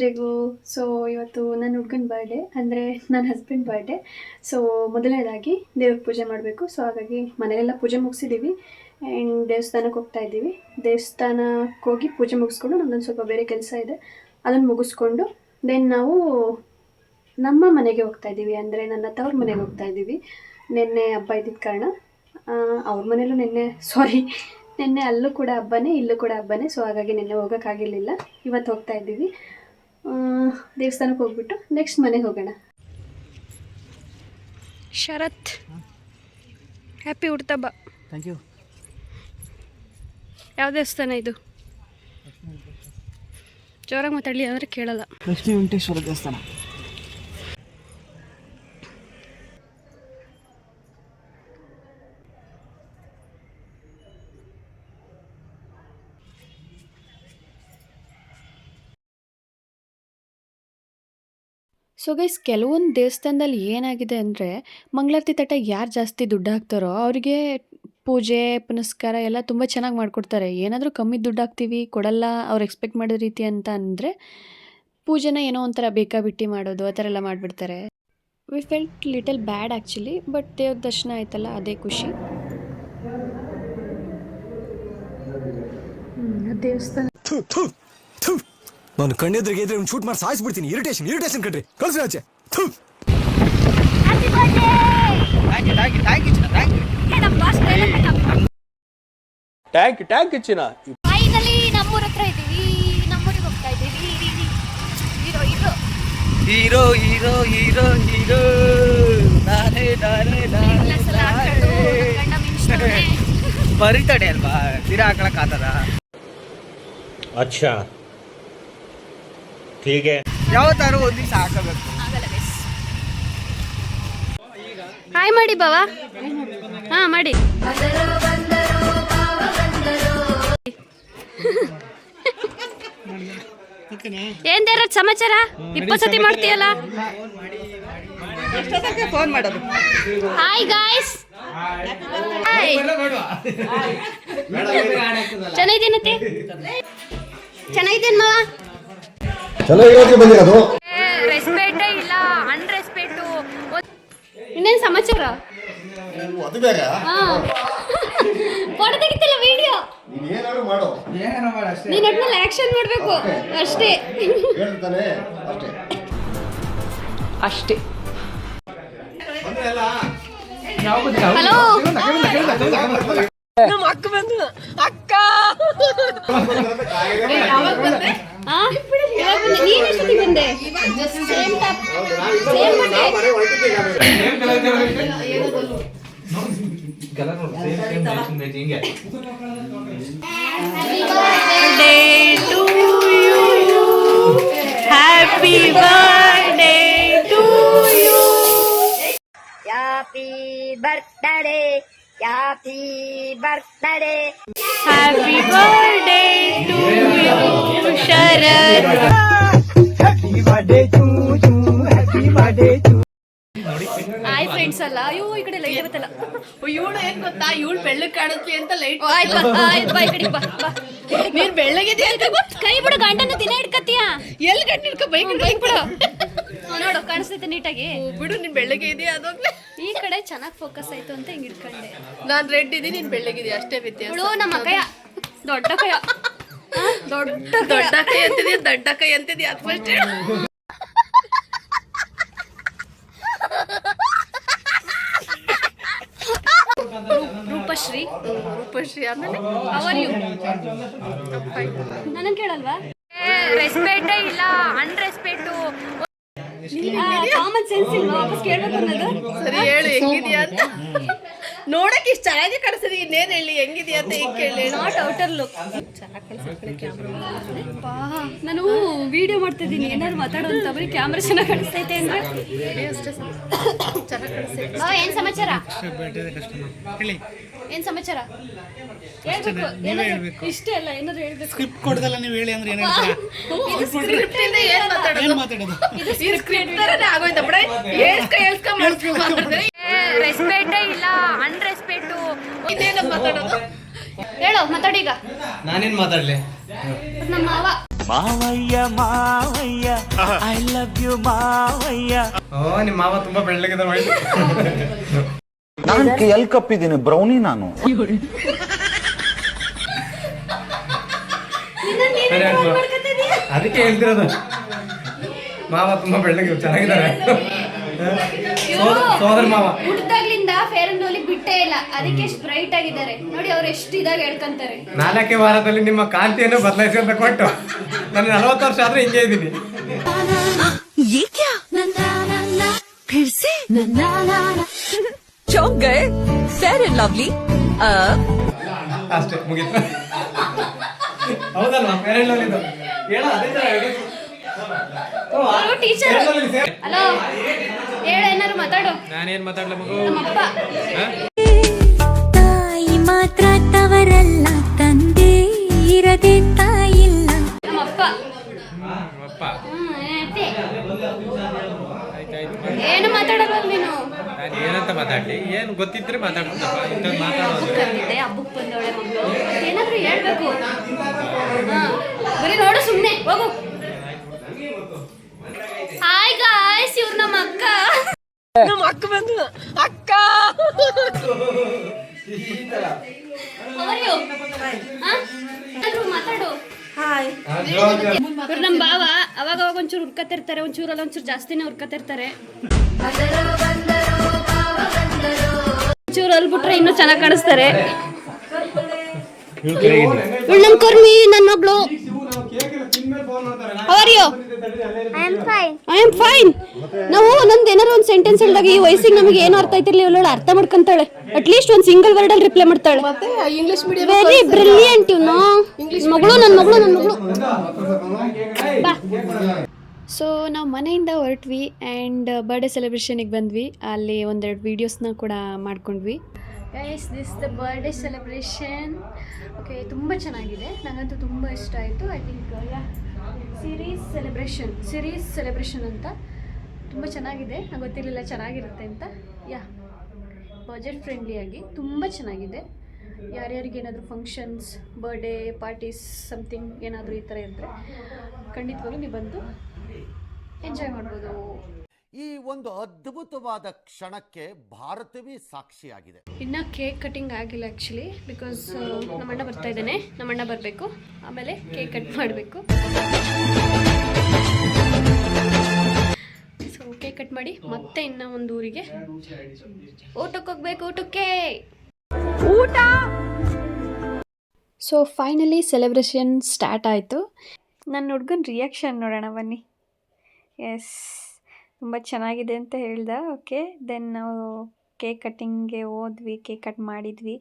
ಎಲ್ರಿಗೂ ಸೊ ಇವತ್ತು ನನ್ನ ಹುಡ್ಗನ ಬರ್ಡೇ ಅಂದರೆ ನನ್ನ ಹಸ್ಬೆಂಡ್ ಬರ್ಡೇ ಸೊ ಮೊದಲನೇದಾಗಿ ದೇವ್ರಿಗೆ ಪೂಜೆ ಮಾಡಬೇಕು. ಸೊ ಹಾಗಾಗಿ ಮನೆಯಲ್ಲೆಲ್ಲ ಪೂಜೆ ಮುಗಿಸಿದ್ದೀವಿ ಆ್ಯಂಡ್ ದೇವಸ್ಥಾನಕ್ಕೆ ಹೋಗ್ತಾ ಇದ್ದೀವಿ. ದೇವಸ್ಥಾನಕ್ಕೆ ಹೋಗಿ ಪೂಜೆ ಮುಗಿಸ್ಕೊಂಡು ನಮ್ಮದೊಂದು ಸ್ವಲ್ಪ ಬೇರೆ ಕೆಲಸ ಇದೆ. ಅದನ್ನು ಮುಗಿಸ್ಕೊಂಡು ದೆನ್ ನಾವು ನಮ್ಮ ಮನೆಗೆ ಹೋಗ್ತಾ ಇದ್ದೀವಿ. ಅಂದರೆ ನನ್ನ ತವ್ರ ಮನೆಗೆ ಹೋಗ್ತಾ ಇದ್ದೀವಿ. ನಿನ್ನೆ ಹಬ್ಬ ಇದ್ದಿದ್ದ ಕಾರಣ. ಅವ್ರ ಮನೇಲೂ ನಿನ್ನೆ ಸಾರಿ ನಿನ್ನೆ ಅಲ್ಲೂ ಕೂಡ ಹಬ್ಬನೇ, ಇಲ್ಲೂ ಕೂಡ ಹಬ್ಬನೇ. ಸೊ ಹಾಗಾಗಿ ನಿನ್ನೆ ಹೋಗೋಕ್ಕಾಗಿರಲಿಲ್ಲ. ಇವತ್ತು ಹೋಗ್ತಾ ಇದ್ದೀವಿ. ದೇವಸ್ಥಾನಕ್ಕೆ ಹೋಗ್ಬಿಟ್ಟು ನೆಕ್ಸ್ಟ್ ಮನೆಗೆ ಹೋಗೋಣ. ಶರತ್ ಹ್ಯಾಪಿ ಹುಡ್ತಬ್ಬ ಥ್ಯಾಂಕ್ ಯು ಯಾವ ದೇವಸ್ಥಾನ ಇದು? ಜೋರಾಗಿ ಮಾತಾಡಲಿ ಅಂದರೆ ಕೇಳಲ್ಲ. ಲಕ್ಷ್ಮೀ ವೆಂಕಟೇಶ್ವರ ದೇವಸ್ಥಾನ. ಸೊ ಗೈಸ್ ಕೆಲವೊಂದು ದೇವಸ್ಥಾನದಲ್ಲಿ ಏನಾಗಿದೆ ಅಂದರೆ, ಮಂಗಳಾರತಿ ತಟ ಯಾರು ಜಾಸ್ತಿ ದುಡ್ಡು ಹಾಕ್ತಾರೋ ಅವರಿಗೆ ಪೂಜೆ, ಪುನಸ್ಕಾರ ಎಲ್ಲ ತುಂಬ ಚೆನ್ನಾಗಿ ಮಾಡಿಕೊಡ್ತಾರೆ. ಏನಾದರೂ ಕಮ್ಮಿ ದುಡ್ಡು ಹಾಕ್ತೀವಿ, ಕೊಡಲ್ಲ, ಅವ್ರು ಎಕ್ಸ್ಪೆಕ್ಟ್ ಮಾಡೋ ರೀತಿ ಅಂತ ಅಂದರೆ ಪೂಜೆನ ಏನೋ ಒಂಥರ ಬೇಕಾಬಿಟ್ಟಿ ಮಾಡೋದು, ಆ ಥರ ಎಲ್ಲ ಮಾಡಿಬಿಡ್ತಾರೆ. We felt little bad actually but ದೇವ್ರ ದರ್ಶನ ಆಯ್ತಲ್ಲ, ಅದೇ ಖುಷಿ. ದೇವಸ್ಥಾನ ನಾನು ಕಣ್ಣೆದ್ರಿಗೆ ಇದ್ರೆ ಶೂಟ್ ಮಾಡಿ ಸಾಯಿಸ್ಬಿಡ್ತೀನಿ ಇರಿಟೇಷನ್ ಇರಿಟೇಷನ್ ಕಣ್ರಿ. ಕಳ್ಸಿ ಆಚೆ. ಟ್ಯಾಂಕ್ ಟ್ಯಾಂಕ್ ಚಿನ್ನ. ಫೈನಲಿ ನಮ್ಮೂರ ಹತ್ರ ಇದ್ದೀವಿ. ನಮ್ಮೂರಿಗೆ ಹೋಗ್ತಾ ಇದ್ದೀವಿ. Hero hero hero hero hero hero ನಾನೇ ನಾನೇ ಮರಿತಾಡೆ ಅಲ್ವಾ? ತೀರಾ ಹಾಕೊಳಕ್ ಆತದ ಅಚ್ಚಾ. ಹೀಗೆ. ಯಾವತ್ತಾರು ಒಂದು ದಿವಸ ಹಾಕಬೇಕು. ಹಾಯ್ ಮಾಡಿ ಬಾವಾ ಹಾ ಮಾಡಿ ಏನ್ ದೇರ ಸಮಾಚಾರ? ಇಪ್ಪತ್ತು ಸತಿ ಮಾಡ್ತೀಯಲ್ಲ? ಫೋನ್ ಮಾಡೋದು? ಹಾಯ್ ಗಾಯ್ಸ್ ಹಾಯ್ ಚೆನ್ನಾಗಿದ್ದೇನತ್ತೆ ಚೆನ್ನಾಗಿದ್ದೇನು ಮಾವ? ರೆಸ್ಪೆಕ್ಟೇ ಇಲ್ಲ ಅನ್ರೆಸ್ಪೆಕ್ಟು ಇನ್ನೇನ್ ಸಮಾಚಾರ? ಅದು ಹಾ. ಫೋಟೋ ತೆಗಿತಿಲ್ಲ ವಿಡಿಯೋ ಏನಾದ್ರು ಅಷ್ಟೇ. ನೀನ್ ಒಟ್ನಲ್ಲಿ ಆಕ್ಷನ್ ಮಾಡ್ಬೇಕು. ಅಷ್ಟೇ. ಹೇಳ್ತಾನೆ ಅಷ್ಟೇ. ಹಲೋ ನೀನ್ ಎಷ್ಟೊತ್ತಿಗೆ ಬಂದೆ? ಸೇಮ್ ಟಾಪ್ ಸೇಮ್ ಬಟ್ಟೆ Happy happy happy to hi friends ಅಲ್ಲ? ಅಯ್ಯೋ ಈ ಕಡೆ ಲೈಟ್ ಇರುತ್ತಲ್ಲ ಇವಳು ಏನ್ ಗೊತ್ತಾ? ಇವಳು ಬೆಳ್ಳಗ್ ಕಾಣುತ್ತೆ ಅಂತ ಲೈಟ್ ಆಯ್ತು ಬಾ, ಆಯ್ತು ಬಾ ಈ ಕಡೆ ಬಾ ಬಾ. ನೀನ್ ಬೆಳ್ಳಗಿದ್ಯಾ? ಅಂತ ಗೊತ್ತು ಕೈ ಬಿಡು ಗಂಡನ ದಿನ ಇಟ್ಕತ್ತೀಯ? ಎಲ್ಲಿ ಗಂಟ ಇಟ್ಕೊ? ಬೈಕ್ ಬೈಕ್ ಬಿಡು. ನೋಡು ಕಾಣಿಸ್ತೈತೆ ನೀಟಾಗಿ. ಬಿಡು ನೀನ್ ಬೆಳ್ಳಗೆ ಇದೆಯಾ ಈ ಕಡೆ ಚೆನ್ನಾಗಿ ಫೋಕಸ್ ಆಯ್ತು ಅಂತ ಹಿಂಗ್ ಇಟ್ಕೊಂಡೆ. ನಾನ್ ರೆಡ್ ಇದೀನಿ ನೀನ್ ಬೆಳ್ಳಗಿದ್ಯಾ ಅಷ್ಟೇ ವ್ಯತ್ಯಾಸ. ಇವಳು ನಮ್ಮ ಅಕ್ಕಯ್ಯ. ದೊಡ್ಡ ಕೈ ದೊಡ್ಡ ದೊಡ್ಡ ಕೈ ಅಂತಿದ್ಯಾ ದೊಡ್ಡ ಕೈ ಅಂತಿದೀಯ? ಅದು ಫಸ್ಟ್ ರೂಪಶ್ರೀ. ರೂಪಶ್ರೀ ಆಮೇಲೆ? ಅವರ್ ಯು ನನಗೆ ಕೇಳಲ್ವಾ? ರೆಸ್ಪೆಕ್ಟೇ ಇಲ್ಲ ಅನ್ರೆಸ್ಪೆಕ್ಟು ಕಾಮನ್ ಸೆನ್ಸ್ ಇಲ್ವಾ? ವಾಪಸ್ ಕೇಳ್ಬೇಕು ಅನ್ನೋದು? ಸರಿ ಹೇಳು ಹೆಂಗಿದ್ಯಾ ಅಂತ? ನೋಡಕ್ ಇಷ್ಟ ಚೆನ್ನಾಗಿ ಕಾಣಿಸ್ತದೆ ಇನ್ನೇನ್ ಹೇಳಿ ಹೆಂಗಿದ್ಯಾ ಅಂತ ಈಗ ಕೇಳಿ ನಾಟ್ ಔಟರ್ ಲುಕ್ ಚೆನ್ನಾಗಿ ಕಾಣಿಸ್ತದೆ ಕ್ಯಾಮ್ರಾ ನಾನು ವಿಡಿಯೋ ಮಾಡ್ತಿದ್ದೀನಿ. ಏನಾದ್ರು ಮಾತಾಡೋದು ಅಂತ ಬರೀ ಕ್ಯಾಮ್ರಾ ಚೆನ್ನಾಗಿ ಕಾಣಿಸ್ತೈತೆ ಅಂದ್ರೆ? ಚೆನ್ನಾಗಿ ಕಾಣಿಸ್ತೈತೆ. ಏನ್ ಸಮಾಚಾರ? ಏನ್ ಸಮಾಚಾರ? ಹೇಳ್ಬೇಕು ಏನಾದ್ರು ಇಷ್ಟೇ ಅಲ್ಲ ಏನಾದ್ರು ಹೇಳ್ಬೇಕು. ಸ್ಕ್ರಿಪ್ಟ್ ಕೊಡ್ದಲ್ಲ ನೀವು ಹೇಳಿ ಅಂದ್ರೆ ಏನು ಇದು ಸ್ಕ್ರಿಪ್ಟ್ ಇಂದ ಏನ್ ಮಾತಾಡೋದು? ಮಾತಾಡೋದು? ಇದು ಸ್ಕ್ರಿಪ್ಟ್ ತರನೇ ಆಗೋಯ್ತಾ ಬಿಡ. ಮಾಡ್ತಾರೆ ರೆಸ್ಪೆಕ್ಟೇ ಇಲ್ಲ ಅನ್ ರೆಸ್ಪೆಕ್ಟ್ ಇದೇನ ಮಾತಾಡೋದು? ಹೇಳು ಮಾತಾಡೀಗ ನಾನೇನ್ ಮಾತಾಡ್ಲಿ? ನಮ್ಮ ಮಾವ. ಮಾವಯ್ಯ ಮಾವಯ್ಯ ಐ ಲವ್ ಯು ಮಾವಯ್ಯ. ಓ ನಿಮ್ಮ ಮಾವ ತುಂಬಾ ಬೆಳ್ಳಗಿದ ನಾನು ಎಲ್ ಕಪ್ಪಿದ್ದೀನಿ ಬ್ರೌನಿ ನಾನು. ಅದಕ್ಕೆ ಹೇಳ್ತಿರೋದು. ಮಾವ ತುಂಬಾ ಬೆಳ್ಳಗೆ ಚೆನ್ನಾಗಿದ್ದಾರೆ. ಸೋದರ ಮಾವ. ಫೇರ್ ಅಂಡ್ ಲವ್ಲಿ ಬಿಟ್ಟೇ ಇಲ್ಲ. ಅದಕ್ಕೆ ಎಷ್ಟು ಬ್ರೈಟ್ ಆಗಿದ್ದಾರೆ. ನೋಡಿ ಅವ್ರು ಎಷ್ಟು ಇದಾಗ ಹೇಳ್ಕೊಂತಾರೆ. ನಾಲ್ಕೇ ವಾರದಲ್ಲಿ ನಿಮ್ಮ ಕಾಂತಿಯನ್ನು ಬದಲಾಯಿಸಿ ಕೊಟ್ಟು. ನಾನು ನಲವತ್ತು ವರ್ಷ ಆದ್ರೆ ಹಿಂಗೆ ಇದ್ದೀನಿ. ಅಷ್ಟೇ फेर ಹೌದಲ್ವಾ? लवली ಇದು. ಹೇಳ ಅದೇ ತರ ಹೇಳಿ. ಟೀಚರ್ ಹಲೋ ಹೇಳ ಏನಾರು ಮಾತಾಡು. ನಾನೇನ್ ಮಾತಾಡ್ಲ ಮಗು? ನಮ್ಮಪ್ಪ. ತಾಯಿ ಮಾತ್ರ ತವರಲ್ಲ ತಂದೆ ಇರದೆ ತಾಯಿಲ್ಲ. ನಮ್ಮಪ್ಪ. ಅಪ್ಪ ಹ್ಮ್ ಏನು ಮಾತಾಡಲ್ಲ ನೀನು? ಮಾತಾಡ್ಲಿ. ಏನು ಗೊತ್ತಿದ್ರೆ ಇಂಥದ್ದು ಮಾತಾಡೋದು. ಕರ್ದಿದ್ದೆ ಹಬ್ಬಕ್ಕೆ ಬಂದವಳೆ ಮಗಳು. ಏನಾದ್ರೂ ಹೇಳ್ಬೇಕು. ಹಾ ಬರೀ ನೋಡು ಸುಮ್ಮನೆ ಹೋಗು. ಹಾಯ್ ಗಾಯ್ಸ್ ಇವ್ರು ನಮ್ಮ ಅಕ್ಕ. ನಮ್ಮ ಅಕ್ಕ ಬಂದು ಅಕ್ಕ. How are ಹಾ? ಏನಾದ್ರೂ ಮಾತಾಡು. ಹಾಯ್ ಇವ್ರು ನಮ್ಮ ಬಾವ ಅವಾಗ ಅವಾಗ ಒಂಚೂರು ಹುಡ್ಕತಿರ್ತಾರೆ ಒಂಚೂರಲ್ಲಿ ಒಂಚೂರು ಜಾಸ್ತಿನೇ ಹುರ್ಕತಿರ್ತಾರೆ ಒಂಚೂರು ಅಲ್ಲಿ ಬಿಟ್ರೆ ಇನ್ನೂ ಚೆನ್ನಾಗಿ ಕಾಣಿಸ್ತಾರೆ. ಒಳ್ಳೆ ನಮ್ಮ ಕರ್ಮಿ ನನ್ನ ಮಗಳು. How are you I am fine I am fine ನಾವು ಒಂದೊಂದು ಏನಾರು ಒಂದು ಸೆಂಟೆನ್ಸ್ ಹೇಳಿದಾಗ ಈ ವಯಸ್ಸಿಗೆ ನಮಗೆ ಏನು ಅರ್ಥ ಆಯ್ತಿರ್ಲಿ ಇವಳು ಅರ್ಥ ಮಾಡ್ಕೊಂತಾಳೆ. ಅಟ್ಲೀಸ್ಟ್ ಒಂದು ಸಿಂಗಲ್ ವರ್ಡ್ ಅಲ್ಲಿ ರಿಪ್ಲೈ ಮಾಡ್ತಾಳೆ. ಇಂಗ್ಲಿಷ್ ಮೀಡಿಯಂ ವೆರಿ ಬ್ರಿಲಿಯಂಟ್ ಇವ್ನು ಮಗಳು ನನ್ನ ಮಗಳು ನನ್ನ ಮಗಳು. ಸೊ ನಾವು ಮನೆಯಿಂದ ಹೊರಟ್ವಿ ಆ್ಯಂಡ್ ಬರ್ಡೇ ಸೆಲೆಬ್ರೇಷನಿಗೆ ಬಂದ್ವಿ. ಅಲ್ಲಿ ಒಂದೆರಡು ವೀಡಿಯೋಸ್ನ ಕೂಡ ಮಾಡ್ಕೊಂಡ್ವಿ. Yes this the birthday celebration okay ತುಂಬ ಚೆನ್ನಾಗಿದೆ. ನನಗಂತೂ ತುಂಬ ಇಷ್ಟ ಆಯಿತು. I think series celebration series celebration ಅಂತ ತುಂಬ ಚೆನ್ನಾಗಿದೆ. ನಂಗೆ ಗೊತ್ತಿರಲಿಲ್ಲ ಚೆನ್ನಾಗಿರುತ್ತೆ ಅಂತ. ಯಾ ಬಜೆಟ್ ಫ್ರೆಂಡ್ಲಿಯಾಗಿ ತುಂಬ ಚೆನ್ನಾಗಿದೆ. ಯಾರ್ಯಾರಿಗೆ ಏನಾದರೂ ಫಂಕ್ಷನ್ಸ್ ಬರ್ಡೇ ಪಾರ್ಟೀಸ್ ಸಮಥಿಂಗ್ ಏನಾದರೂ ಈ ಥರ ಇದ್ದರೆ ಖಂಡಿತವಾಗ್ಲೂ ನೀವು ಬಂದು ಎಂಜಾಯ್ ಮಾಡ್ಬೋದು. ಈ ಒಂದು ಅದ್ಭುತವಾದ ಕ್ಷಣಕ್ಕೆ ಭಾರತವೇ ಸಾಕ್ಷಿಯಾಗಿದೆ. ಇನ್ನ ಕೇಕ್ ಕಟಿಂಗ್ ಆಗಿಲ್ಲ ಆಕ್ಚುಲಿ ಬಿಕಾಸ್ ನಮ್ಮಣ್ಣ ಬರ್ತಾ ಇದ್ದಾನೆ. ನಮ್ಮಣ್ಣ ಬರಬೇಕು. ಆಮೇಲೆ ಕೇಕ್ ಕಟ್ ಮಾಡಬೇಕು. ಸೊ ಕೇಕ್ ಕಟ್ ಮಾಡಿ ಮತ್ತೆ ಇನ್ನ ಒಂದು ಊರಿಗೆ. ಊಟಕ್ಕೆ ಹೋಗ್ಬೇಕು ಊಟಕ್ಕೆ! ಊಟ! ಸೊ ಫೈನಲಿ ಸೆಲೆಬ್ರೇಷನ್ ಸ್ಟಾರ್ಟ್ ಆಯಿತು. ನನ್ನ ಹುಡ್ಗನ ರಿಯಾಕ್ಷನ್ ನೋಡೋಣ ಬನ್ನಿ. ಎಸ್ ತುಂಬ ಚೆನ್ನಾಗಿದೆ ಅಂತ ಹೇಳ್ದ. ಓಕೆ ದೆನ್ ನಾವು ಕೇಕ್ ಕಟ್ಟಿಂಗ್ಗೆ ಹೋದ್ವಿ. ಕೇಕ್ ಕಟ್ ಮಾಡಿದ್ವಿ.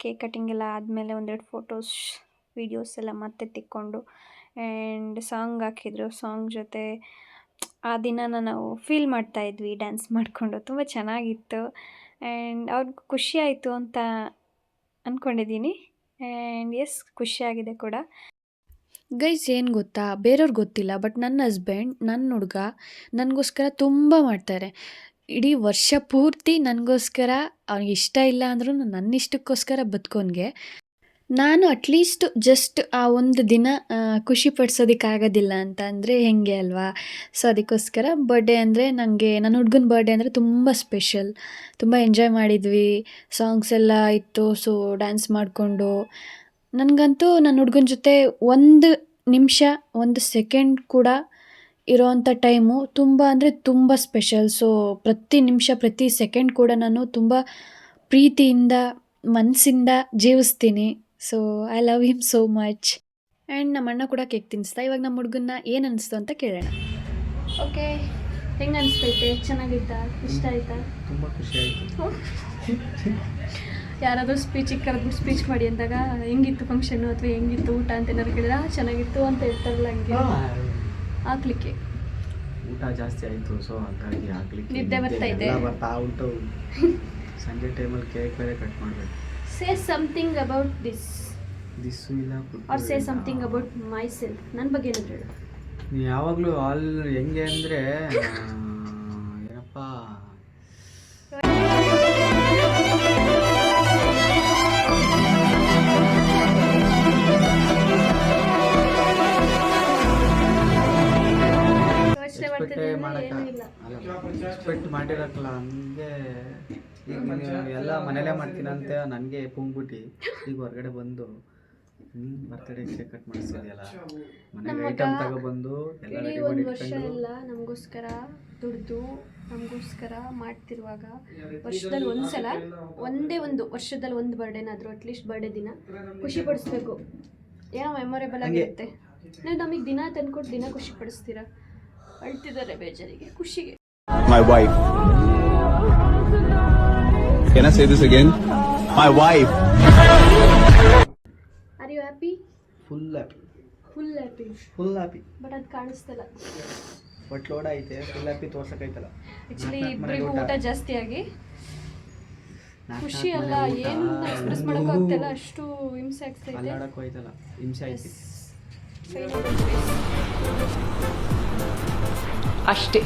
ಕೇಕ್ ಕಟ್ಟಿಂಗ್ ಎಲ್ಲ ಆದಮೇಲೆ ಒಂದೆರಡು ಫೋಟೋಸ್ ವೀಡಿಯೋಸ್ ಎಲ್ಲ ಮತ್ತೆ ತಿಕ್ಕೊಂಡು ಆ್ಯಂಡ್ ಸಾಂಗ್ ಹಾಕಿದ್ರು. ಸಾಂಗ್ ಜೊತೆ ಆ ದಿನನ ನಾವು ಫೀಲ್ ಮಾಡ್ತಾಯಿದ್ವಿ ಡ್ಯಾನ್ಸ್ ಮಾಡಿಕೊಂಡು. ತುಂಬ ಚೆನ್ನಾಗಿತ್ತು. ಆ್ಯಂಡ್ ಅವ್ರಿಗೆ ಖುಷಿ ಆಯಿತು ಅಂತ ಅಂದ್ಕೊಂಡಿದ್ದೀನಿ ಆ್ಯಂಡ್ ಎಸ್ ಖುಷಿಯಾಗಿದೆ ಕೂಡ. ಗೈಸ್, ಏನು ಗೊತ್ತಾ? ಬೇರೆಯವ್ರಿಗೆ ಗೊತ್ತಿಲ್ಲ ಬಟ್ ನನ್ನ ಹಸ್ಬೆಂಡ್ ನನ್ನ ಹುಡುಗ ನನಗೋಸ್ಕರ ತುಂಬ ಮಾಡ್ತಾರೆ. ಇಡೀ ವರ್ಷ ಪೂರ್ತಿ ನನಗೋಸ್ಕರ, ಅವ್ನಿಗೆ ಇಷ್ಟ ಇಲ್ಲ ಅಂದ್ರೂ ನನ್ನ ಇಷ್ಟಕ್ಕೋಸ್ಕರ ಬದುಕೋನ್ಗೆ. ನಾನು ಅಟ್ಲೀಸ್ಟ್ ಜಸ್ಟ್ ಆ ಒಂದು ದಿನ ಖುಷಿ ಪಡಿಸೋದಕ್ಕಾಗೋದಿಲ್ಲ ಅಂತ ಅಂದರೆ ಹೆಂಗೆ ಅಲ್ವಾ? ಸೊ ಅದಕ್ಕೋಸ್ಕರ ಬರ್ಡೇ ಅಂದರೆ ನನಗೆ ನನ್ನ ಹುಡ್ಗನ ಬರ್ಡೇ ಅಂದರೆ ತುಂಬ ಸ್ಪೆಷಲ್ ತುಂಬ ಎಂಜಾಯ್ ಮಾಡಿದ್ವಿ. ಸಾಂಗ್ಸ್ ಎಲ್ಲ ಇತ್ತು ಸೊ ಡ್ಯಾನ್ಸ್ ಮಾಡಿಕೊಂಡು. ನನಗಂತೂ ನನ್ನ ಹುಡ್ಗನ ಜೊತೆ ಒಂದು ನಿಮಿಷ ಒಂದು ಸೆಕೆಂಡ್ ಕೂಡ ಇರೋವಂಥ ಟೈಮು ತುಂಬ ಅಂದರೆ ತುಂಬ ಸ್ಪೆಷಲ್. ಸೊ ಪ್ರತಿ ನಿಮಿಷ ಪ್ರತಿ ಸೆಕೆಂಡ್ ಕೂಡ ನಾನು ತುಂಬ ಪ್ರೀತಿಯಿಂದ ಮನಸ್ಸಿಂದ ಜೀವಿಸ್ತೀನಿ. So I love him so much. And ನಮ್ಮ ಅಣ್ಣ ಕೂಡ ಕೇಕ್ ತಿನ್ನಿಸ್ತಾ ಇವಾಗ ನಮ್ಮ ಹುಡುಗನ್ನ ಏನು ಅನಿಸ್ತು ಅಂತ ಕೇಳೋಣ. ಓಕೆ ಹೆಂಗೆ ಅನಿಸ್ತೈತೆ? ಚೆನ್ನಾಗಿತ್ತಾ? ಇಷ್ಟ ಆಯ್ತಾ? ತುಂಬ ಖುಷಿ ಆಯ್ತು. ಯಾರಾದರೂ ಸ್ಪೀಚಿಗೆ ಕರೆದ್ಬಿಟ್ಟು ಸ್ಪೀಚ್ ಮಾಡಿ ಅಂದಾಗ ಹೆಂಗಿತ್ತು ಫಂಕ್ಷನ್ನು ಅಥವಾ ಹೆಂಗಿತ್ತು ಊಟ ಅಂತ ಏನಾದ್ರು ಕೇಳಿದ್ರೆ ಚೆನ್ನಾಗಿತ್ತು ಅಂತ ಹೇಳ್ತಾರಲ್ಲ ಹಂಗೆ. ಹಾಕ್ಲಿಕ್ಕೆ. ಊಟ ಜಾಸ್ತಿ ಆಯಿತು ಸೊ ಹಾಗಾಗಿ ಹಾಕ್ಲಿಕ್ಕೆ. ನಿದ್ದೆ ಬರ್ತಾ ಇದೆ. ಬರ್ತಾ ಉಂಟು. ಸಂಜೆ ಟೈಮಲ್ಲಿ ಕೇಕ್ ಬೇರೆ ಕಟ್ ಮಾಡಬೇಕು. Say something about this this ಇಲ್ಲ or say something about myself ನನ್ನ ಬಗ್ಗೆ ಏನಾದ್ರು ಹೇಳು. ಯಾವಾಗಲೂ ಆಲ್ ಹೆಂಗೆ ಅಂದರೆ ಅಲ್ಲ ಎಕ್ಸ್ಪೆಕ್ಟ್ ಮಾಡಿರಕ್ಕಲ್ಲ ಹಂಗೆ ಈಗ ನೀವು ಎಲ್ಲ ಮನೇಲೇ ಮಾಡ್ತೀನಂತ ನನಗೆ ಪುಂಗ್ಬಿಟ್ಟು. ಈಗ ಹೊರಗಡೆ ಬಂದು ಹ್ಞೂ ಬರ್ತಡೇ ಕೇಕ್ ಕಟ್ ಮಾಡಿಸ್ತಿದೆಯಲ್ಲ ಮನೆಗೆ ಐಟಮ್ ತಗೊಬಂದು ಎಲ್ಲ ರೆಡಿ ಮಾಡಿ ಎಲ್ಲ ನಮಗೋಸ್ಕರ ದುಡ್ದು ನಮಗೋಸ್ಕರ ಮಾಡ್ತಿರುವಾಗ ವರ್ಷದಲ್ಲಿ ಒಂದ್ಸಲ ಒಂದೇ ಒಂದು ವರ್ಷದಲ್ಲಿ ಒಂದು ಬರ್ಡೇನಾದರೂ ಅಟ್ಲೀಸ್ಟ್ ಬರ್ಡೇ ದಿನ ಖುಷಿ ಪಡಿಸ್ಬೇಕು. ಏನೋ ಮೆಮೊರೇಬಲ್ ಆಗಿರುತ್ತೆ ನೀವು ನಮಗೆ ದಿನ ತಂದ್ಕೊಟ್ಟು ದಿನ ಖುಷಿ ಪಡಿಸ್ತೀರಾ? ಅಳ್ತಿದ್ದಾರೆ ಬೇಜಾರಿಗೆ ಖುಷಿಗೆ. My wife Can I say this again? My wife. Are you happy full happy full happy full happy but ಅದು ಕಾಣಿಸ್ತಿಲ್ಲ. ಬಟ್ ಲೋಡ್ ಐತೆ ಫುಲ್ ಹ್ಯಾಪಿ ತೋರ್ಸಕ್ಕೈತಲ್ಲ ಆ್ಯಕ್ಚುಲಿ ಇಬ್ಬರಿಗೂ ಊಟ. ಊಟ ಜಾಸ್ತಿ ಆಗಿ. ಖುಷಿ ಅಲ್ಲ ಏನು ಎಕ್ಸ್ಪ್ರೆಸ್ ಮಾಡೋಕ್ಕಾಗ್ತಿಲ್ಲ ಅಷ್ಟು ಹಿಂಸೆ ಆಗ್ತಿದೆ ಅಲ್ಲಾಡಕ್ಕೂ ಹೋಯ್ತಲ್ಲ. ಹಿಂಸೆ ಐತಿ ಅಷ್ಟೇ.